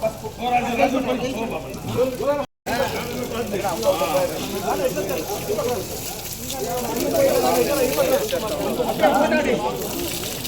పసుపు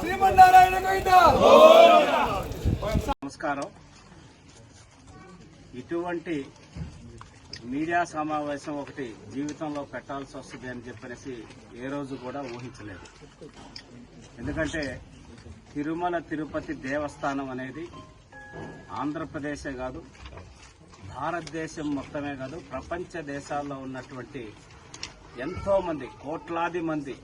శ్రీమన్నారాయణ నమస్కారం. ఇటువంటి మీడియా సమావేశం ఒకటి జీవితంలో పెట్టాల్సి వస్తుంది అని చెప్పనేసి ఏ రోజు కూడా ఊహించలేదు. ఎందుకంటే తిరుమల తిరుపతి దేవస్థానం అనేది ఆంధ్రప్రదేశే కాదు భారతదేశం మొత్తమే కాదు ప్రపంచ దేశాల్లో ఉన్నటువంటి ఎంతో మంది కోట్లాది మంది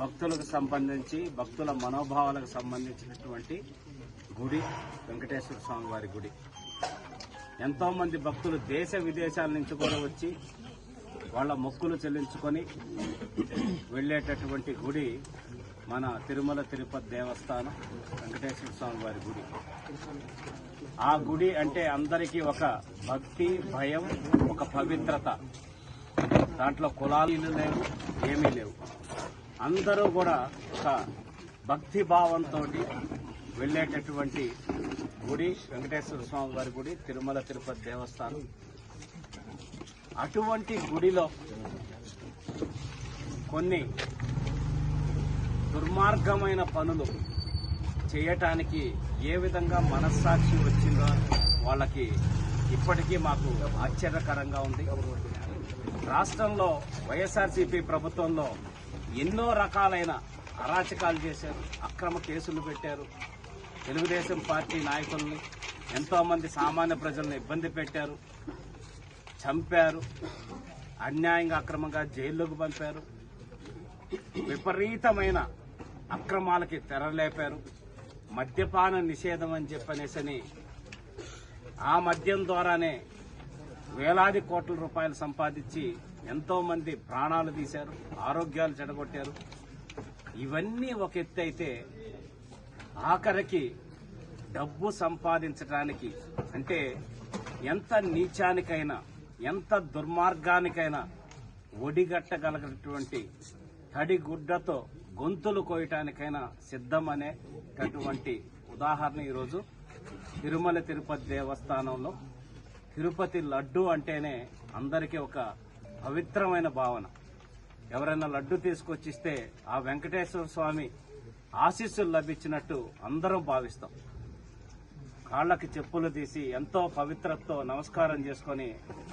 భక్తులకు సంబంధించి భక్తుల మనోభావాలకు సంబంధించినటువంటి గుడి వెంకటేశ్వర స్వామి వారి గుడి. ఎంతోమంది భక్తులు దేశ విదేశాల నుంచి కూడా వచ్చి వాళ్ళ మొక్కులు చెల్లించుకొని వెళ్ళేటటువంటి గుడి మన తిరుమల తిరుపతి దేవస్థానం వెంకటేశ్వర స్వామి వారి గుడి. ఆ గుడి అంటే అందరికీ ఒక భక్తి భయం ఒక పవిత్రత. దాంట్లో కులాలు లేవు ఏమీ లేవు. అందరూ కూడా ఒక భక్తి భావంతో వెళ్ళేటటువంటి గుడి వెంకటేశ్వర స్వామి వారి గుడి తిరుమల తిరుపతి దేవస్థానం. అటువంటి గుడిలో కొన్ని దుర్మార్గమైన పనులు చేయటానికి ఏ విధంగా మనస్సాక్షి వచ్చిందో వాళ్ళకి ఇప్పటికీ మాకు ఆశ్చర్యకరంగా ఉంది. రాష్ట్రంలో వైఎస్ఆర్సీపీ ప్రభుత్వంలో ఎన్నో రకాలైన అరాచకాలు చేశారు అక్రమ కేసులు పెట్టారు. తెలుగుదేశం పార్టీ నాయకుల్ని ఎంతోమంది సామాన్య ప్రజలను ఇబ్బంది పెట్టారు చంపారు అన్యాయంగా అక్రమంగా జైల్లోకి పంపారు విపరీతమైన అక్రమాలకి తెరలేపారు మద్యపాన నిషేధం అని చెప్పనేసని ఆ మద్యం ద్వారానే వేలాది కోట్ల రూపాయలు సంపాదించి ఎంతో మంది ప్రాణాలు తీశారు ఆరోగ్యాలు చెడగొట్టారు. ఇవన్నీ ఒక ఎత్తు అయితే ఆఖరికి డబ్బు సంపాదించడానికి అంటే ఎంత నీచానికైనా ఎంత దుర్మార్గానికైనా ఒడిగట్టగలిగినటువంటి తడిగుడ్డతో గొంతులు కోయటానికైనా సిద్ధమనేటటువంటి ఉదాహరణ ఈరోజు తిరుమల తిరుపతి దేవస్థానంలో. తిరుపతి లడ్డు అంటేనే అందరికీ ఒక పవిత్రమైన భావన. ఎవరైనా లడ్డు తీసుకొచ్చిస్తే ఆ వెంకటేశ్వర స్వామి ఆశీస్సులు లభించినట్టు అందరం భావిస్తాం. కాళ్ళకి చెప్పులు తీసి ఎంతో పవిత్రతతో నమస్కారం చేసుకొని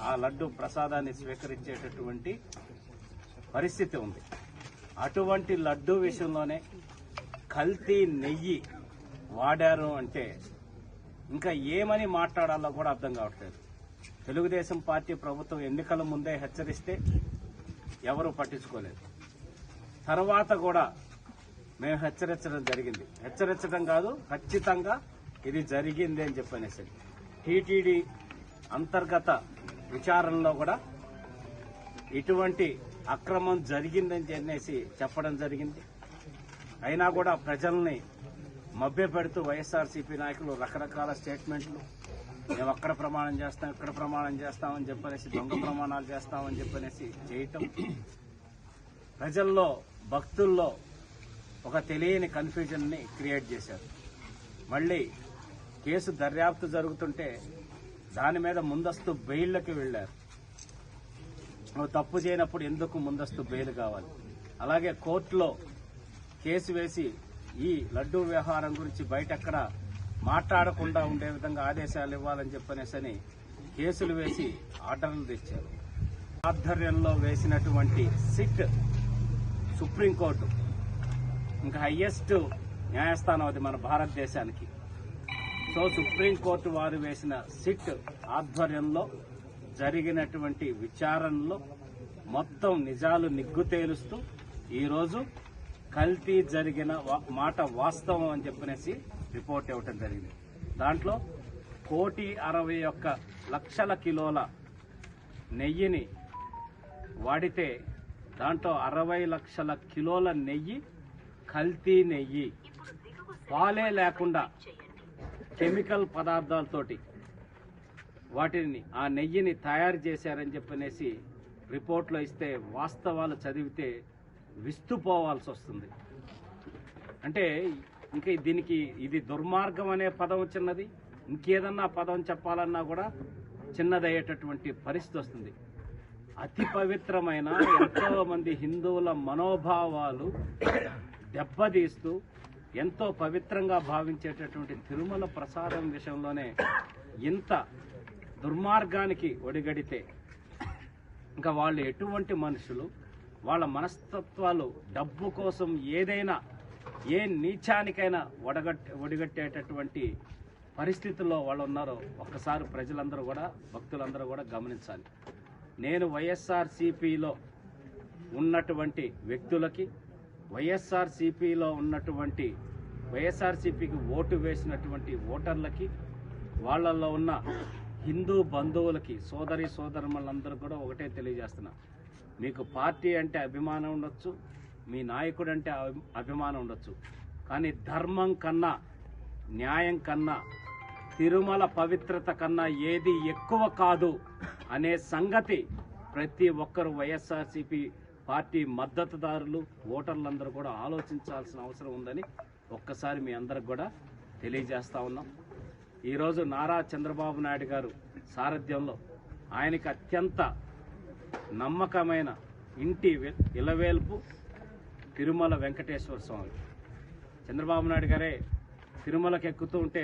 ఆ లడ్డు ప్రసాదాన్ని స్వీకరించేటటువంటి పరిస్థితి ఉంది. అటువంటి లడ్డు విషయంలోనే కల్తీ నెయ్యి వాడారు అంటే ఇంకా ఏమని మాట్లాడాలో కూడా అర్థం కావట్లేదు. తెలుగుదేశం పార్టీ ప్రభుత్వం ఎన్నికల ముందే హెచ్చరిస్తే ఎవరూ పట్టించుకోలేదు. తర్వాత కూడా మేము హెచ్చరించడం జరిగింది. హెచ్చరించడం కాదు ఖచ్చితంగా ఇది జరిగింది అని చెప్పనేసి. టీటీడీ అంతర్గత విచారణలో కూడా ఇటువంటి అక్రమం జరిగిందని చెప్పేసి చెప్పడం జరిగింది. అయినా కూడా ప్రజల్ని మభ్యపెడుతూ వైఎస్ఆర్సీపీ నాయకులు రకరకాల స్టేట్మెంట్లు మేము అక్కడ ప్రమాణం చేస్తాం ఇక్కడ ప్రమాణం చేస్తామని చెప్పనేసి దొంగ ప్రమాణాలు చేస్తామని చెప్పనేసి చేయటం. ప్రజల్లో భక్తుల్లో ఒక తెలియని కన్ఫ్యూజన్ని క్రియేట్ చేశారు. మళ్ళీ కేసు దర్యాప్తు జరుగుతుంటే దాని మీద ముందస్తు బెయిళ్ళకి వెళ్ళారు నువ్వు తప్పు చేయనప్పుడు ఎందుకు ముందస్తు బెయిల్ కావాలి? అలాగే కోర్టులో కేసు వేసి ఈ లడ్డూ వ్యవహారం గురించి బయట ఎక్కడ మాట్లాడకుండా ఉండే విధంగా ఆదేశాలు ఇవ్వాలని చెప్పనేసని కేసులు వేసి ఆర్డర్లు తెచ్చారు. ఆధ్వర్యంలో వేసినటువంటి సిట్ సుప్రీంకోర్టు ఇంకా హయ్యెస్ట్ న్యాయస్థానం అది మన భారతదేశానికి. సో సుప్రీంకోర్టు వారు వేసిన సిట్ ఆధ్వర్యంలో జరిగినటువంటి విచారణలో మొత్తం నిజాలు నిగ్గు తేలుస్తూ ఈరోజు కల్తీ జరిగిన వా- మాట వాస్తవం అని చెప్పనేసి రిపోర్ట్ ఇవ్వటం జరిగింది. దాంట్లో కోటి అరవై ఒక్క లక్షల కిలోల నెయ్యిని వాడితే దాంట్లో అరవై లక్షల కిలోల నెయ్యి కల్తీ నెయ్యి. పాలే లేకుండా కెమికల్ పదార్థాలతోటి వాటిని ఆ నెయ్యిని తయారు చేశారని చెప్పనేసి రిపోర్ట్లో ఇస్తే వాస్తవాలు చదివితే విస్తుపోవాల్సి వస్తుంది. అంటే ఇంకా దీనికి ఇది దుర్మార్గం అనే పదం చిన్నది ఇంకేదన్నా పదం చెప్పాలన్నా కూడా చిన్నదయ్యేటటువంటి పరిస్థితి వస్తుంది. అతి పవిత్రమైన ఎంతో మంది హిందువుల మనోభావాలు దెబ్బతీస్తూ ఎంతో పవిత్రంగా భావించేటటువంటి తిరుమల ప్రసాదం విషయంలోనే ఇంత దుర్మార్గానికి ఒడిగడితే ఇంకా వాళ్ళు ఎటువంటి మనుషులు? వాళ్ళ మనస్తత్వాలు డబ్బు కోసం ఏదైనా ఏ నీచానికైనా ఒడగట్ ఒడిగట్టేటటువంటి పరిస్థితుల్లో వాళ్ళు ఉన్నారో ఒక్కసారి ప్రజలందరూ కూడా భక్తులందరూ కూడా గమనించాలి. నేను వైఎస్ఆర్ సిపిలో ఉన్నటువంటి వ్యక్తులకి వైఎస్ఆర్ సిపిలో ఉన్నటువంటి వైఎస్ఆర్ సిపికి ఓటు వేసినటువంటి ఓటర్లకి వాళ్ళల్లో ఉన్న హిందూ బంధువులకి సోదరి సోదరులందరూ కూడా ఒకటే తెలియజేస్తున్నా. మీకు పార్టీ అంటే అభిమానం ఉండొచ్చు మీ నాయకుడు అంటే అభి- అభిమానం ఉండొచ్చు. కానీ ధర్మం కన్నా న్యాయం కన్నా తిరుమల పవిత్రత కన్నా ఏది ఎక్కువ కాదు అనే సంగతి ప్రతి ఒక్కరు వైఎస్ఆర్సీపీ పార్టీ మద్దతుదారులు ఓటర్లందరూ కూడా ఆలోచించాల్సిన అవసరం ఉందని ఒక్కసారి మీ అందరికి కూడా తెలియజేస్తా ఉన్నాం. ఈరోజు నారా చంద్రబాబు నాయుడు గారు సారథ్యంలో ఆయనకి అత్యంత నమ్మకమైన ఇంటి ఇలవేల్పు తిరుమల వెంకటేశ్వర స్వామి. చంద్రబాబు నాయుడు గారే తిరుమలకి ఎక్కుతూ ఉంటే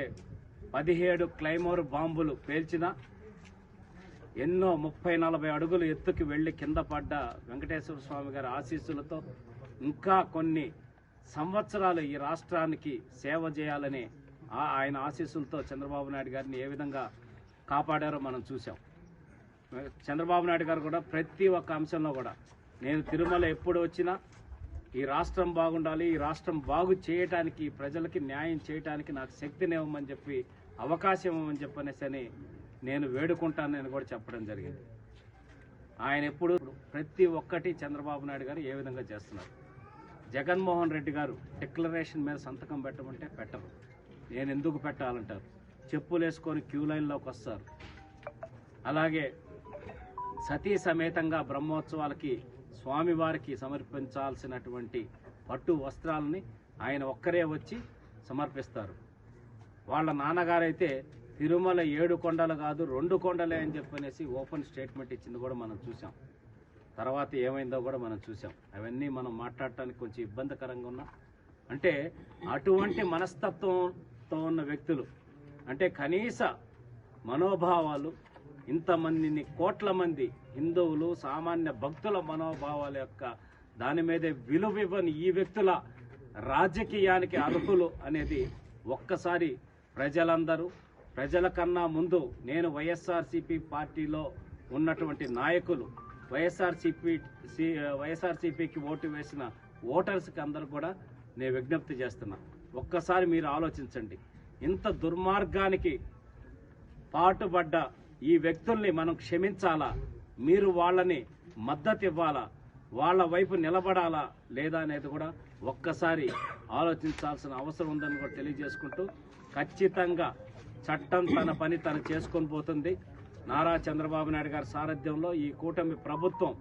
పదిహేడు క్లైమోర్ బాంబులు పేల్చిన ఎన్నో ముప్పై నలభై అడుగులు ఎత్తుకి వెళ్ళి కింద పడ్డ వెంకటేశ్వర స్వామి గారి ఆశీస్సులతో ఇంకా కొన్ని సంవత్సరాలు ఈ రాష్ట్రానికి సేవ చేయాలని ఆ- ఆయన ఆశీస్సులతో చంద్రబాబు నాయుడు గారిని ఏ విధంగా కాపాడారో మనం చూసాం చంద్రబాబు నాయుడు గారు కూడా ప్రతి ఒక్క అంశంలో కూడా నేను తిరుమల ఎప్పుడు వచ్చినా ఈ రాష్ట్రం బాగుండాలి ఈ రాష్ట్రం బాగు చేయటానికి ప్రజలకి న్యాయం చేయటానికి నాకు శక్తిని ఇవ్వమని చెప్పి అవకాశం ఇవ్వమని చెప్పనేసి అని నేను వేడుకుంటానని కూడా చెప్పడం జరిగింది. ఆయన ఎప్పుడు ప్రతి ఒక్కటి చంద్రబాబు నాయుడు గారు ఏ విధంగా చేస్తున్నారు? జగన్మోహన్ రెడ్డి గారు డిక్లరేషన్ మీద సంతకం పెట్టమంటే పెట్టరు. నేను ఎందుకు పెట్టాలంటారు? చెప్పులు వేసుకొని క్యూ లైన్లోకి వస్తారు. అలాగే సతీ సమేతంగా బ్రహ్మోత్సవాలకి స్వామివారికి సమర్పించాల్సినటువంటి పట్టు వస్త్రాలని ఆయన ఒక్కరే వచ్చి సమర్పిస్తారు. వాళ్ళ నాన్నగారైతే తిరుమల ఏడు కొండలు కాదు రెండు కొండలే అని చెప్పనేసి ఓపెన్ స్టేట్మెంట్ ఇచ్చింది కూడా మనం చూసాం తర్వాత ఏమైందో కూడా మనం చూసాం అవన్నీ మనం మాట్లాడటానికి కొంచెం ఇబ్బందికరంగా ఉన్నా. అంటే అటువంటి మనస్తత్వంతో ఉన్న వ్యక్తులు అంటే కనీస మనోభావాలు ఇంతమందిని కోట్ల మంది హిందువులు సామాన్య భక్తుల మనోభావాల యొక్క దాని మీదే విలువ ఇవ్వని ఈ వ్యక్తుల రాజకీయానికి అర్హులు అనేది ఒక్కసారి ప్రజలందరూ ప్రజల కన్నా ముందు నేను వైఎస్ఆర్సీపీ పార్టీలో ఉన్నటువంటి నాయకులు వైఎస్ఆర్సీపీ వైఎస్ఆర్సీపీకి ఓటు వేసిన ఓటర్స్కి అందరూ కూడా నేను విజ్ఞప్తి చేస్తున్నా. ఒక్కసారి మీరు ఆలోచించండి. ఇంత దుర్మార్గానికి పాటుపడ్డ ఈ వ్యక్తుల్ని మనం క్షమించాలా? మీరు వాళ్ళని మద్దతు ఇవ్వాలా? వాళ్ళ వైపు నిలబడాలా లేదా అనేది కూడా ఒక్కసారి ఆలోచించాల్సిన అవసరం ఉందని కూడా తెలియజేసుకుంటూ ఖచ్చితంగా చట్టం తన పని తను చేసుకొని పోతుంది. నారా చంద్రబాబు నాయుడు గారి సారథ్యంలో ఈ కూటమి ప్రభుత్వం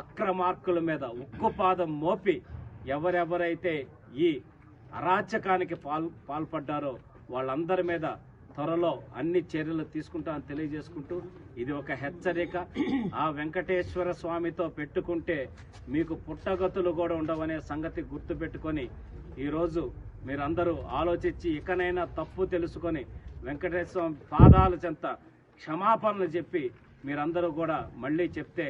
అక్రమార్కుల మీద ఉక్కుపాదం మోపి ఎవరెవరైతే ఈ అరాచకానికి పాల్ పాల్పడ్డారో వాళ్ళందరి మీద త్వరలో అన్ని చర్యలు తీసుకుంటామని తెలియజేసుకుంటూ ఇది ఒక హెచ్చరిక. ఆ వెంకటేశ్వర స్వామితో పెట్టుకుంటే మీకు పుట్టగతులు కూడా ఉండవనే సంగతి గుర్తుపెట్టుకొని ఈరోజు మీరందరూ ఆలోచించి ఇకనైనా తప్పు తెలుసుకొని వెంకటేశ్వర స్వామి పాదాల చెంత క్షమాపణలు చెప్పి మీరందరూ కూడా మళ్ళీ చెప్తే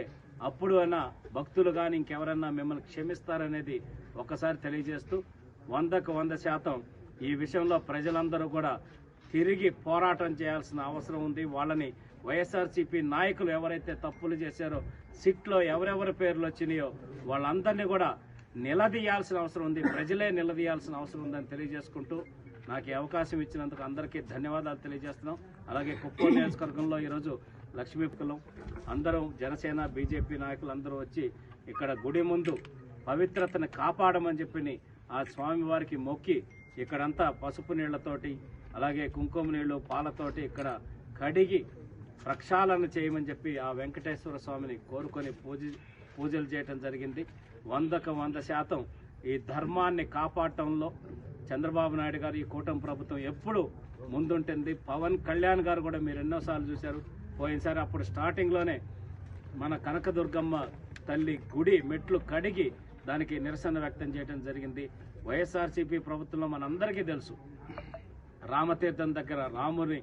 అప్పుడు అయినా భక్తులు కానీ ఇంకెవరన్నా మిమ్మల్ని క్షమిస్తారనేది ఒకసారి తెలియజేస్తూ వందకు వంద శాతం ఈ విషయంలో ప్రజలందరూ కూడా తిరిగి పోరాటం చేయాల్సిన అవసరం ఉంది. వాళ్ళని వైఎస్ఆర్సీపీ నాయకులు ఎవరైతే తప్పులు చేశారో సిట్లో ఎవరెవరి పేర్లు వచ్చినాయో వాళ్ళందరినీ కూడా నిలదీయాల్సిన అవసరం ఉంది. ప్రజలే నిలదీయాల్సిన అవసరం ఉందని తెలియజేసుకుంటూ నాకు అవకాశం ఇచ్చినందుకు అందరికీ ధన్యవాదాలు తెలియజేస్తున్నాం. అలాగే కుప్పం నియోజకవర్గంలో ఈరోజు లక్ష్మీపురం అందరం జనసేన బీజేపీ నాయకులు అందరూ వచ్చి ఇక్కడ గుడి ముందు పవిత్రతను కాపాడమని చెప్పి ఆ స్వామివారికి మొక్కి ఇక్కడంతా పసుపు నీళ్ళతోటి అలాగే కుంకుమ నీళ్ళు పాలతోటి ఇక్కడ కడిగి ప్రక్షాళన చేయమని చెప్పి ఆ వెంకటేశ్వర స్వామిని కోరుకొని పూజ పూజలు చేయటం జరిగింది. వందకు వంద శాతం ఈ ధర్మాన్ని కాపాడటంలో చంద్రబాబు నాయుడు గారు ఈ కూటమి ప్రభుత్వం ఎప్పుడు ముందుంటుంది. పవన్ కళ్యాణ్ గారు కూడా మీరు ఎన్నోసార్లు చూశారు. పోయినసారి అప్పుడు స్టార్టింగ్లోనే మన కనకదుర్గమ్మ తల్లి గుడి మెట్లు కడిగి దానికి నిరసన వ్యక్తం చేయడం జరిగింది. వైఎస్ఆర్సీపీ ప్రభుత్వంలో మనందరికీ తెలుసు. రామతీర్థం దగ్గర రాముని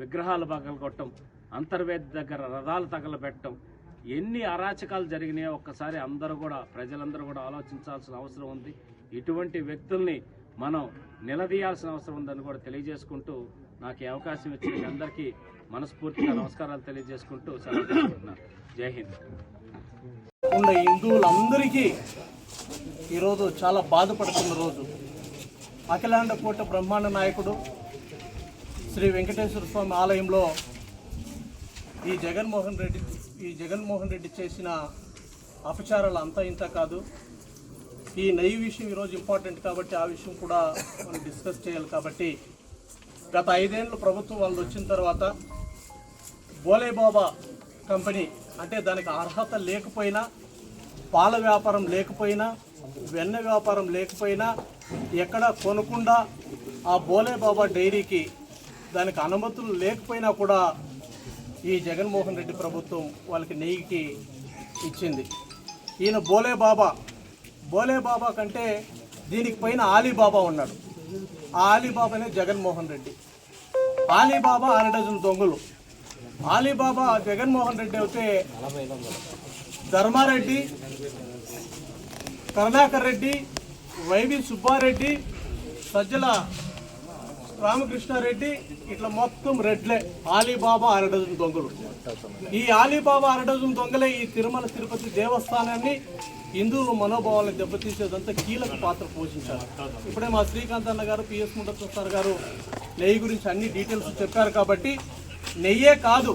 విగ్రహాలు పగలగొట్టడం అంతర్వేది దగ్గర రథాలు తగలబెట్టడం ఎన్ని అరాచకాలు జరిగినాయో ఒక్కసారి అందరూ కూడా ప్రజలందరూ కూడా ఆలోచించాల్సిన అవసరం ఉంది. ఇటువంటి వ్యక్తుల్ని మనం నిలదీయాల్సిన అవసరం ఉందని కూడా తెలియజేసుకుంటూ నాకు అవకాశం ఇచ్చిన అందరికీ మనస్ఫూర్తిగా నమస్కారాలు తెలియజేసుకుంటూ సెలవు తీసుకుంటున్నాను జై హింద్. ఉన్న హిందువులందరికీ ఈరోజు చాలా బాధపడుతున్న రోజు. అఖిలాండ కోట బ్రహ్మాండ నాయకుడు శ్రీ వెంకటేశ్వర స్వామి ఆలయంలో ఈ జగన్మోహన్ రెడ్డి ఈ జగన్మోహన్ రెడ్డి చేసిన అపచారాలు అంతా ఇంత కాదు. ఈ నయ్యి విషయం ఈరోజు ఇంపార్టెంట్ కాబట్టి ఆ విషయం కూడా మనం డిస్కస్ చేయాలి కాబట్టి గత ఐదేళ్ళు ప్రభుత్వం వాళ్ళు వచ్చిన తర్వాత బోలేబాబా కంపెనీ అంటే దానికి అర్హత లేకపోయినా పాల వ్యాపారం లేకపోయినా వెన్న వ్యాపారం లేకపోయినా ఎక్కడ కొనకుండా ఆ బోలేబాబా డైరీకి దానికి అనుమతులు లేకపోయినా కూడా ఈ జగన్మోహన్ రెడ్డి ప్రభుత్వం వాళ్ళకి నెయ్యికి ఇచ్చింది. ఈయన బోలేబాబా బోలేబాబా కంటే దీనికి పైన ఆలీబాబా ఉన్నాడు. ఆ ఆలీబాబానే జగన్మోహన్ రెడ్డి. ఆలీబాబా అర డజన్ దొంగలు. ఆలీబాబా జగన్మోహన్ రెడ్డి అయితే ధర్మారెడ్డి కరుణాకర్ రెడ్డి వైవి సుబ్బారెడ్డి సజ్జల రామకృష్ణారెడ్డి ఇట్లా మొత్తం రెడ్లే. ఆలీబాబా అరడజన్ దొంగలు. ఈ ఆలీబాబా అరడజన్ దొంగలే ఈ తిరుమల తిరుపతి దేవస్థానాన్ని హిందువుల మనోభావాలను దెబ్బతీసేదంతా కీలక పాత్ర పోషించారు. ఇప్పుడే మా శ్రీకాంత్ అన్న గారు పిఎస్ ముండత్వ సార్ గారు నెయ్యి గురించి అన్ని డీటెయిల్స్ చెప్పారు కాబట్టి నెయ్యే కాదు.